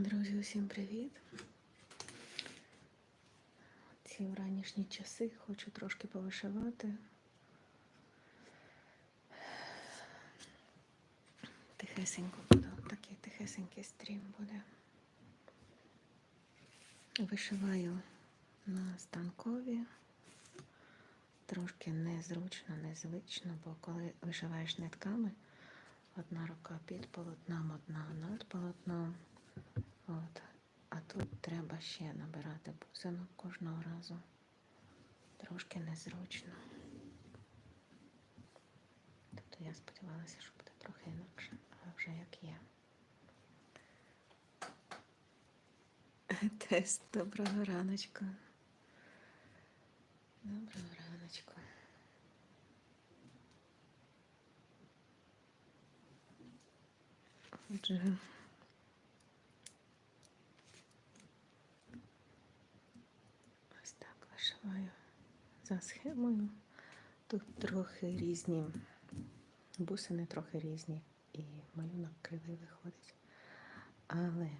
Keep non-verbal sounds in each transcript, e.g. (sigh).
Друзі, усім привіт! Ці вранішні часи хочу трошки повишивати. Тихесенько буде, такий тихесенький стрім буде. Вишиваю на станкові. Трошки незручно, незвично, бо коли вишиваєш нитками, одна рука під полотном, одна над полотном. От. А тут треба ще набирати бусинок кожного разу. Трошки незручно. Тобто я сподівалася, що буде трохи інакше, але вже як є. (laughs) Тест доброго раночку. Доброго раночку. Отже. Ось так за схемою. Тут трохи різні, бусини трохи різні і малюнок кривий виходить. Але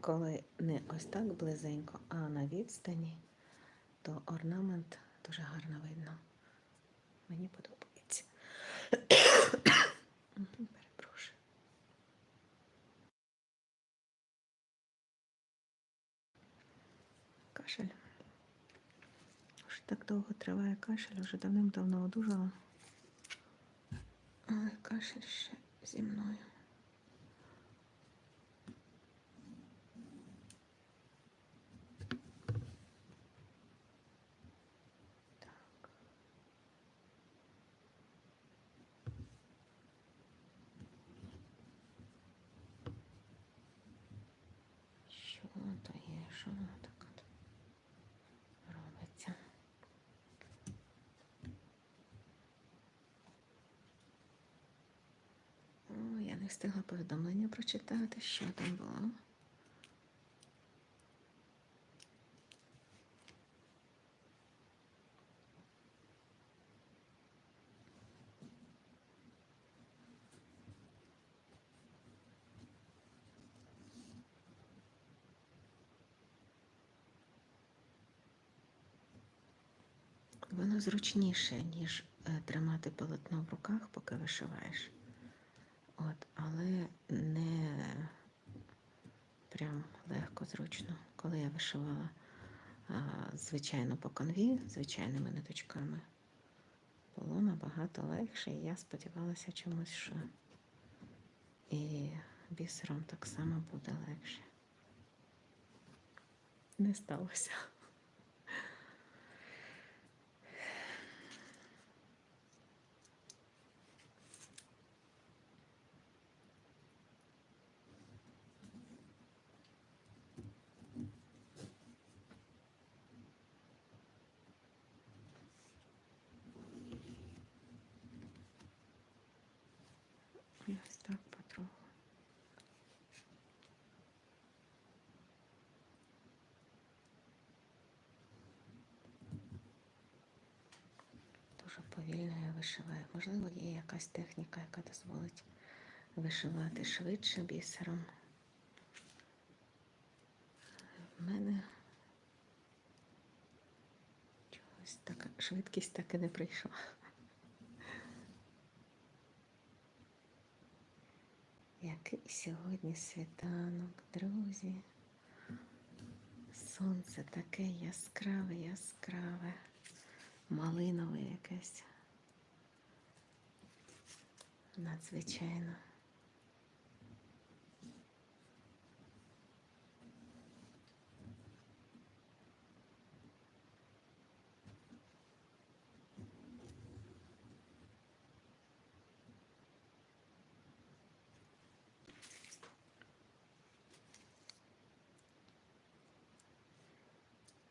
коли не ось так близенько, а на відстані, то орнамент дуже гарно видно. Мені подобається. (coughs) Мгм, Перепрошую. Кашель. Вже так довго триває кашель, вже давним-давно одужала. Але кашель ще зі мною. Так. Що то є? Що воно так от робиться? О, я не встигла повідомлення прочитати, що там було. Воно зручніше, ніж е, тримати полотно в руках, поки вишиваєш. От, але не прям легко, зручно. Коли я вишивала а, звичайно по конві, звичайними ниточками, було набагато легше, і я сподівалася чомусь, що і бісером так само буде легше. Не сталося. І ось так потроху. Дуже повільно я вишиваю. Можливо, є якась техніка, яка дозволить вишивати швидше бісером. В мене чогось така швидкість так і не прийшла. Який сьогодні світанок, друзі. Сонце таке яскраве, яскраве, малинове якесь. Надзвичайно.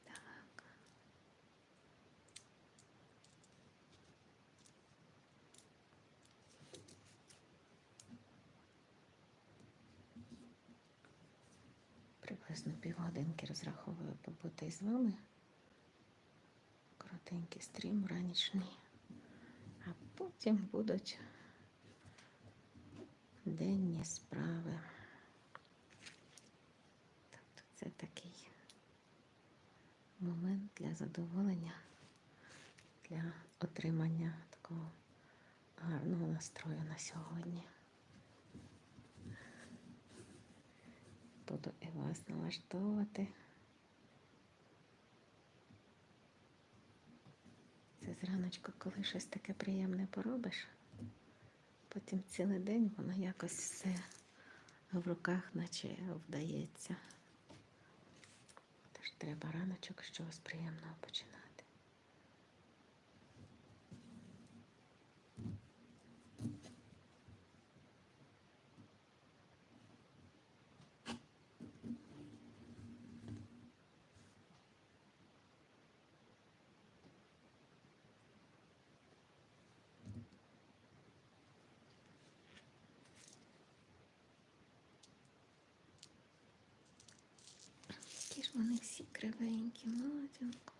Так. Приблизно півгодинки розраховую побути з вами. Коротенький стрім ранішній. А потім будуть денні справи. Тобто Це такий момент для задоволення, для отримання такого гарного настрою на сьогодні. Буду і вас налаштовувати. Це зраночку, коли щось таке приємне поробиш, потім цілий день воно якось все в руках, наче вдається. Тож треба раночок з чогось приємного починати. Всі кривенькі, молоденько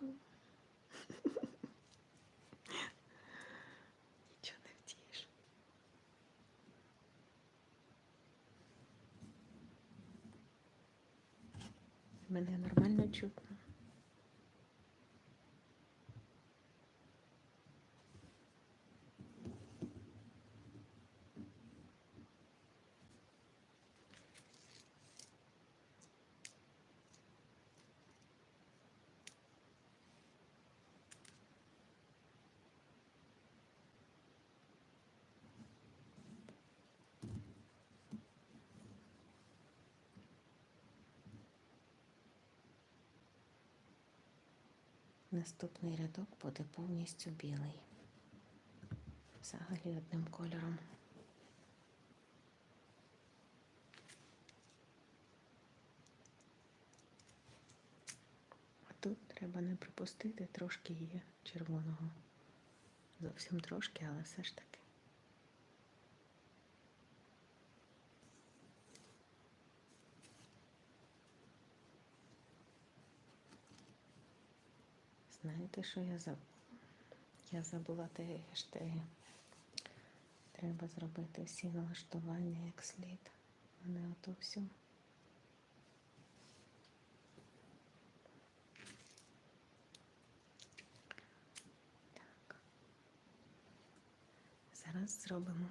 Нічого не втієш. Мене нормально чутно. Наступний рядок буде повністю білий. Взагалі одним кольором. А тут треба не пропустити, трошки є червоного. Зовсім трошки, але все ж таки. Знаєте, що я забула? Я забула те хештеги. Треба зробити всі налаштування як слід, а не ото все. Так. Зараз зробимо.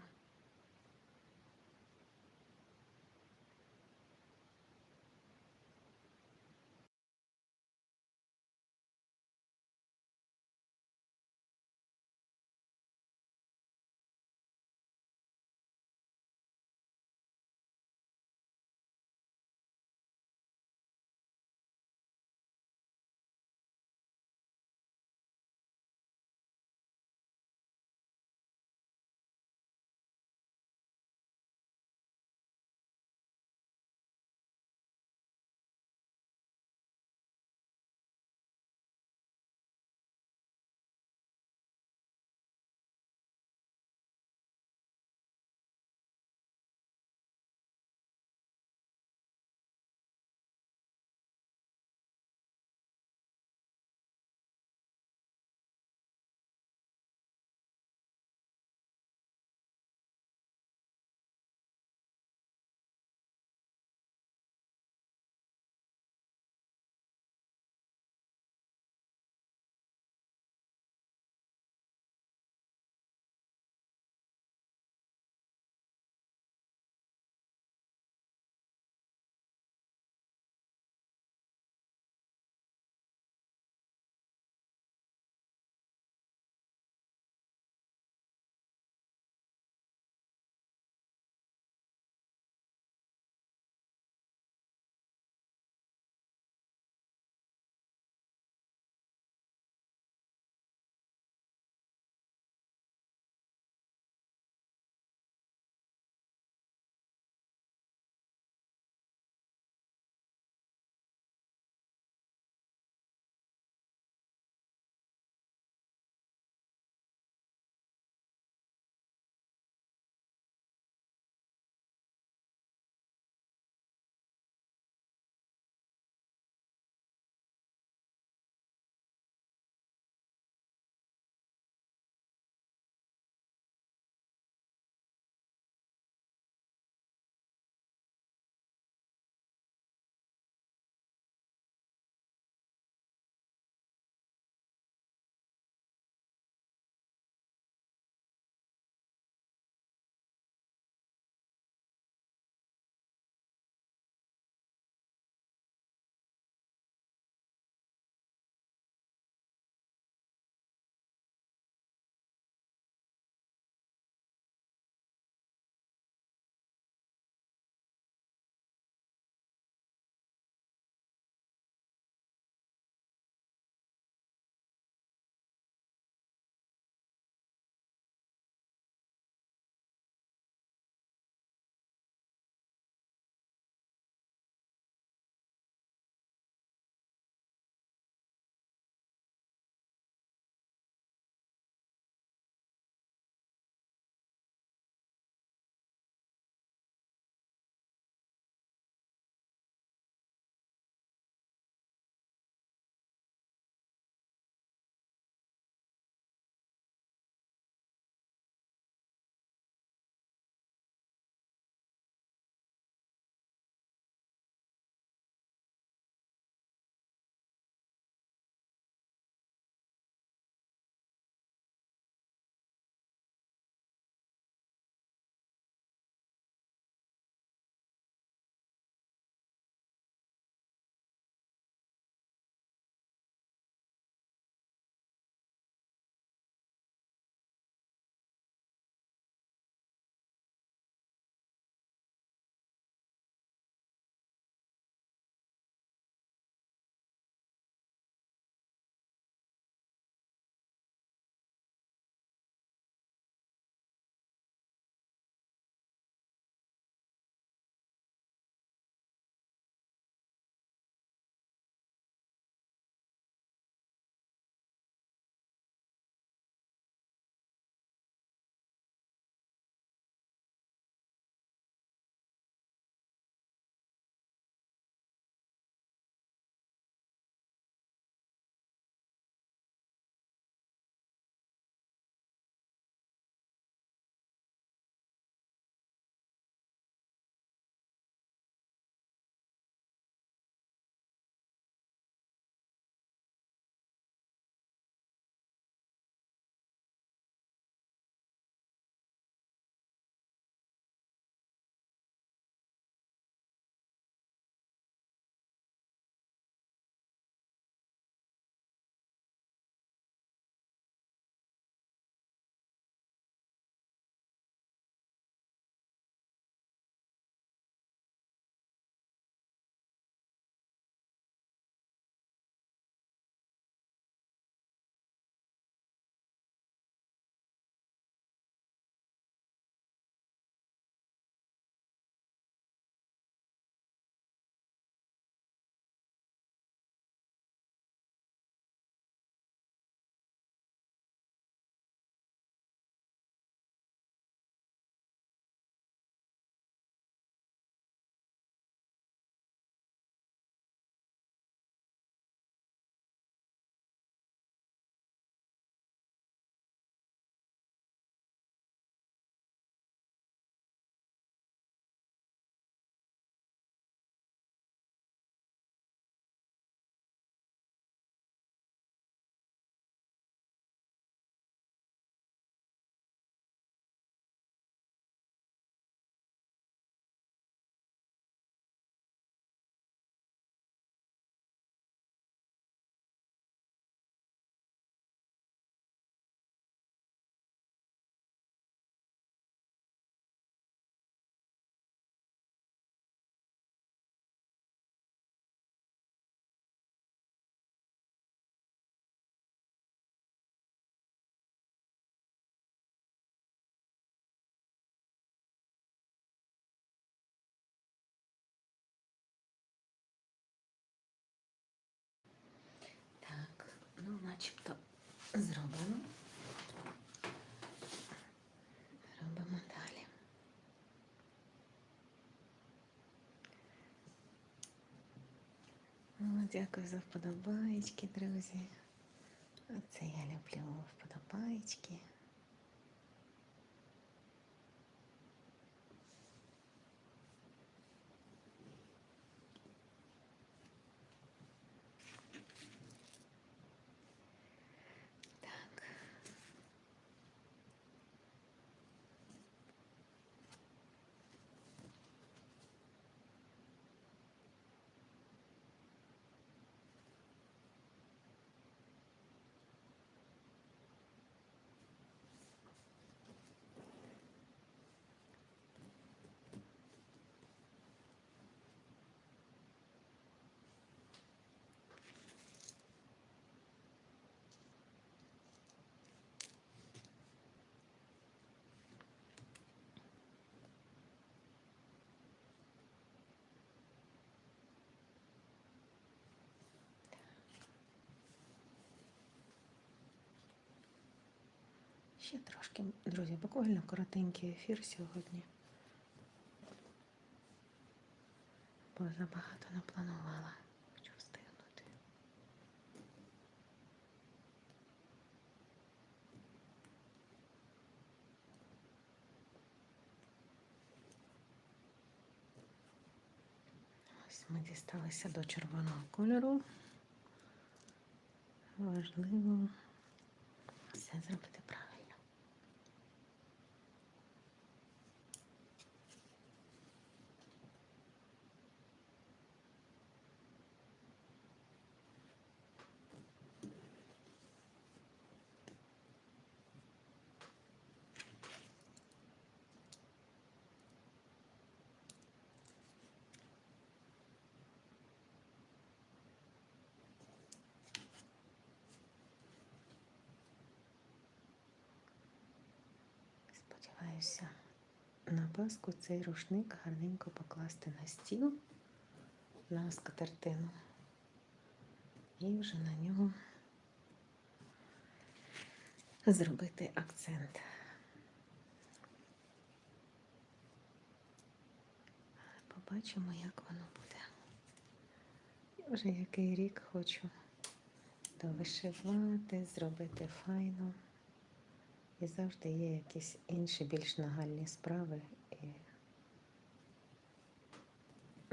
Начебто зроблено. Робимо далі. О, дякую за вподобаєчки, друзі. Оце я люблю вподобаєчки. Ще трошки, друзі, буквально коротенький ефір сьогодні. Бо забагато не планувала. Хочу встигнути. Ось ми дісталися до червоного кольору. Важливо все зробити правильно. Сподіваюся, на Пасху цей рушник гарненько покласти на стіл, на скатертину і вже на нього зробити акцент. Побачимо, як воно буде. Я вже який рік хочу довишивати, зробити файно. І завжди є якісь інші більш нагальні справи. І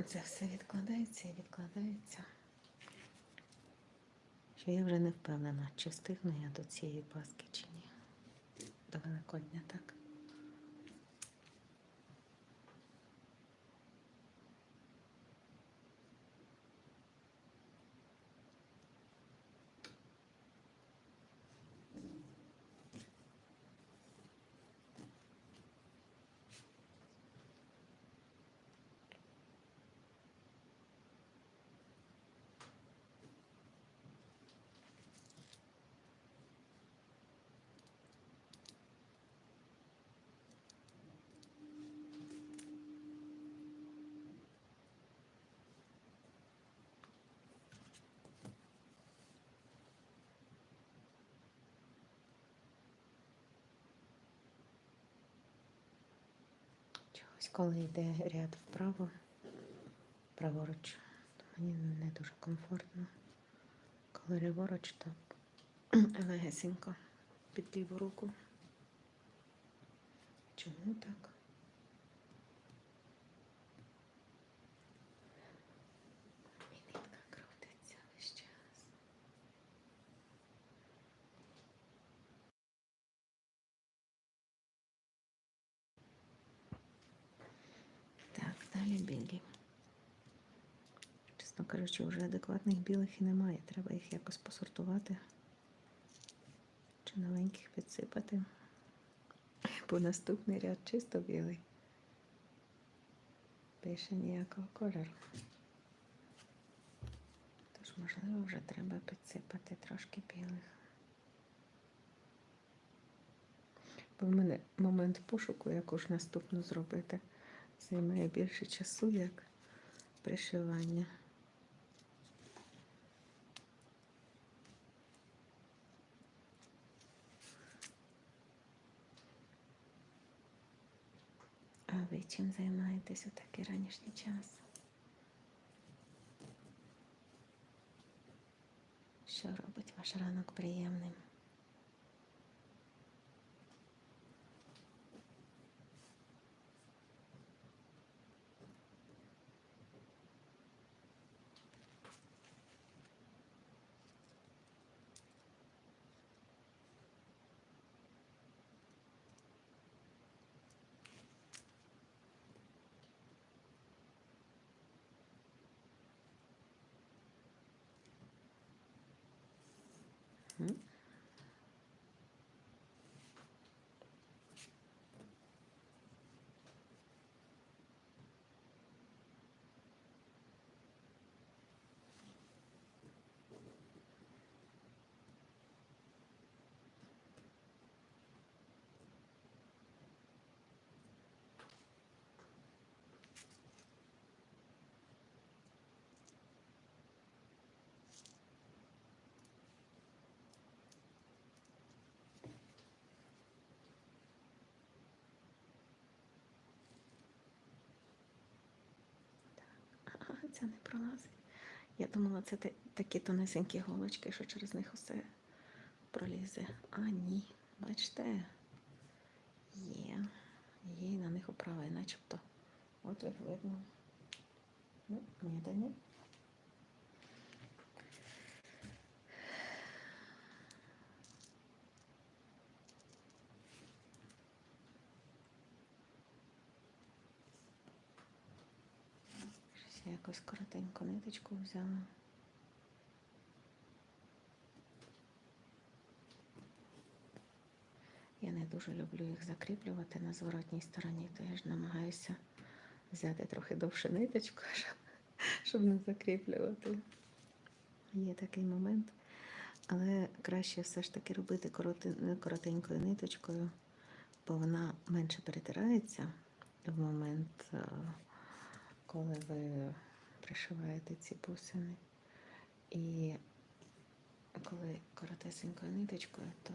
це все відкладається і відкладається. Що я вже не впевнена, чи встигну я до цієї паски, чи ні. До Великодня, так? Коли йде ряд вправо, праворуч, то мені не дуже комфортно. Коли ліворуч, то (clears throat) легесенько під ліву руку. Чому так? Мінитка крутиться весь час. Так, далі білі. Чесно вже адекватних білих і немає. Треба їх якось посортувати. Чи новеньких підсипати. Бо наступний ряд чисто білий. Більше ніякого кольору. Тож, можливо, вже треба підсипати трошки білих. Бо в мене момент пошуку, яку ж наступну зробити, займає більше часу, як пришивання. Ви чим займаєтесь у такий ранішній час? Що робить ваш ранок приємним? Ага, не пролазить. Я думала, це та- такі тонесенькі голочки, що через них усе пролізе. А ні, бачите, є. Є на них управа, начебто. От як видно. Ну, ні, да ні. Щось я якось коротеньку ниточку взяла. Я не дуже люблю їх закріплювати на зворотній стороні, то я ж намагаюся взяти трохи довше ниточку, (laughs) щоб, не закріплювати. Є такий момент. Але краще все ж таки робити коротенькою ниточкою, бо вона менше перетирається в момент, е, коли ви пришиваєте ці бусини. І коли коротесенькою ниточкою, то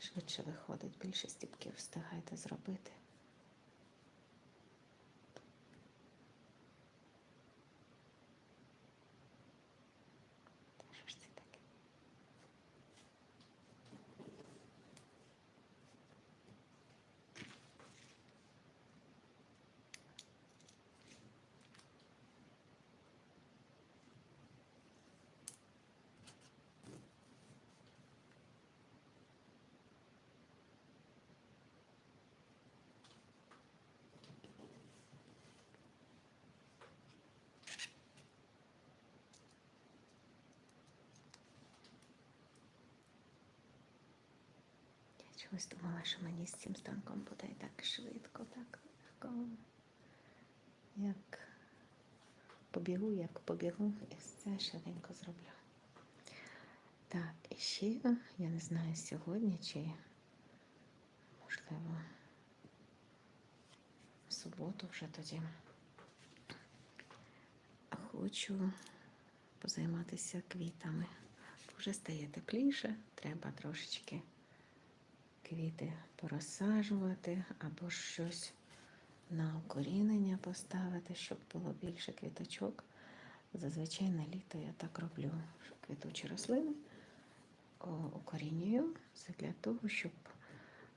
швидше виходить, більше стіпків встигаєте зробити. Та що ж це таке? Я чогось думала, що мені з цим станком буде так швидко, так легко. Як побігу, як побігу, і все швиденько зроблю. Так, і ще я не знаю сьогодні чи можливо в суботу вже тоді. Хочу позайматися квітами. Вже стає тепліше, треба трошечки квіти порозсаджувати або щось на укорінення поставити, щоб було більше квіточок. Зазвичай на літо я так роблю, квітучі рослини укорінюю. Це для того, щоб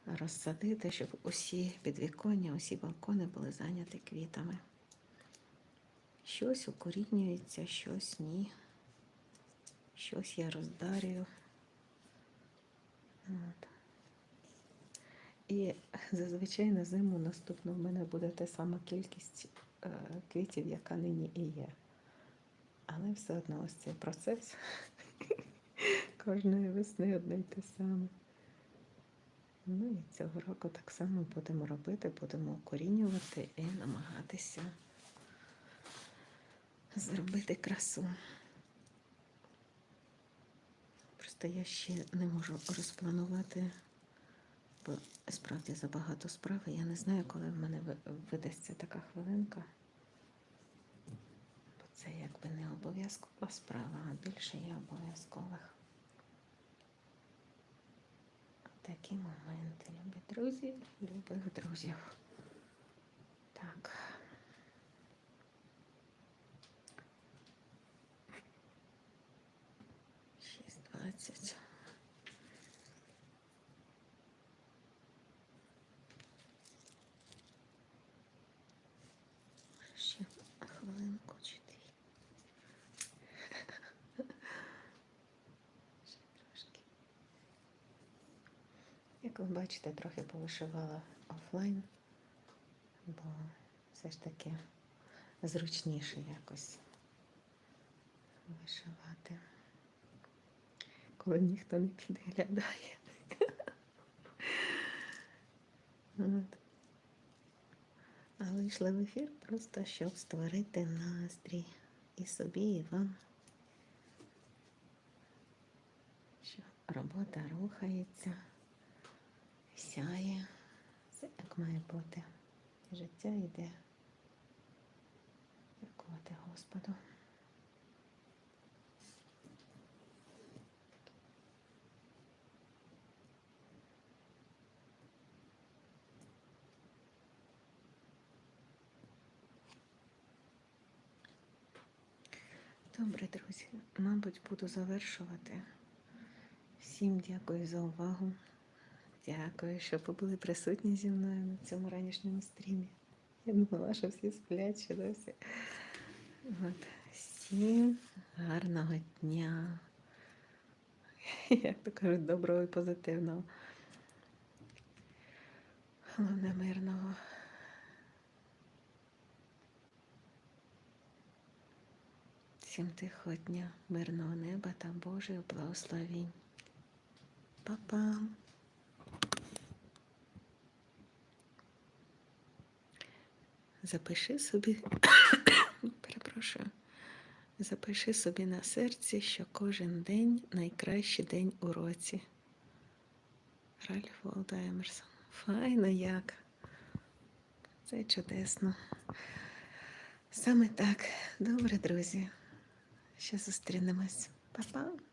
розсадити, щоб усі підвіконня, усі балкони були зайняті квітами. Щось укорінюється, щось ні. Щось я роздарюю. От. І зазвичай на зиму наступно в мене буде та сама кількість е, квітів, яка нині і є. Але все одно ось цей процес (laughs) кожної весни одне й те саме. Ну і цього року так само будемо робити, будемо укорінювати і намагатися зробити красу. Просто я ще не можу розпланувати, справді забагато справи. Я не знаю, коли в мене видасться така хвилинка. Бо це якби не обов'язкова справа, а більше є обов'язкових. Такі моменти, любі друзі, любих друзів. Як ви бачите, трохи повишивала офлайн, бо все ж таки зручніше якось вишивати, коли ніхто не підглядає. От. А вийшла в ефір просто щоб створити настрій і собі, і вам. Що робота рухається, сяє, все як має бути. Життя йде. Дякувати Господу. Добре, друзі, мабуть, буду завершувати. Всім дякую за увагу. Дякую, що побули присутні зі мною на цьому ранішньому стрімі. Я думала, що всі сплять ще досі. От. Всім гарного дня. (laughs) Як то кажуть, доброго і позитивного. Головне мирного. Всім тихого дня, мирного неба та Божих благословінь. Па-па! Запиши собі, перепрошую, запиши собі на серці, що кожен день найкращий день у році. Ральф Волда Емерсон. Файно як. Це чудесно. Саме так. Добре, друзі. Ще зустрінемось. Па-па!